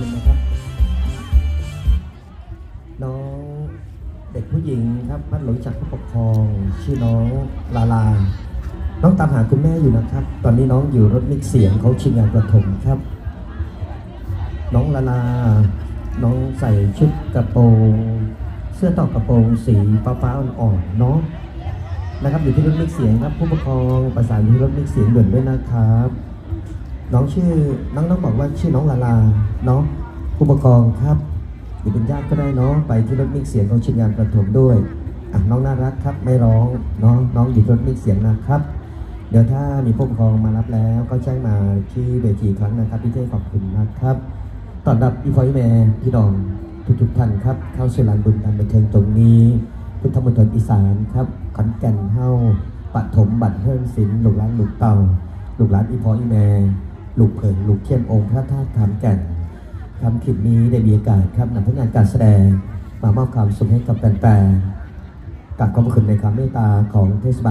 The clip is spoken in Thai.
อื่นะครับ น้องเด็กผู้หญิงครับบ้านหลงจากผู้ปกครอง ชื่อน้องลาลา น้องตามหาคุณแม่อยู่นะครับ ตอนนี้น้องอยู่รถมิกเสียงเขาชิงงานประถมครับ น้องลาลา น้องใส่ชุดกระโปรงเสื้อตอกกระโปรงสีฟ้าฟ้าอ่อนๆเนาะนะครับอยู่ที่รถมิกเสียงครับ ผู้ปกครองประสานที่รถมิกเสียงด่วนด้วยนะครับ น้องชื่อน้องน้องบอกว่าชื่อน้องลาลาเนาะผู้ปกครองครับหรือเป็นญาติก็ได้เนาะไปที่รถมิกเสียงของชิงงานประถมด้วยอะน้องน่ารักครับไม่ร้องเนาะน้องอยู่ที่รถมิกเสียงนะครับ เดี๋ยวถ้ามีผู้ปกครองมารับแล้วก็แจ้งมาที่เวทีครั้งนะครับพี่เจ้ขอบคุณนะครับตอนรับอีฟอยแม่พี่ดองทุกทุกท่านครับ เข้าสู่ลานบุญการบันเทิงตรงนี้ พุทธมณฑลอีสานครับขอนแก่นเฮ้าปฐมบัตรเฮิรศิลป์ลูกหลานหลูกเต่าหลูกหลานอีพออีแม่ ลุกเผิงลุกเข้มองค์พระธาตุขามแก่นทำคลิดนี้ได้มีโอกาสครับนำผลงานการแสดง มามอบความสุขให้กับแฟนๆกับขอบคุณในความเมตตาของเทศบาล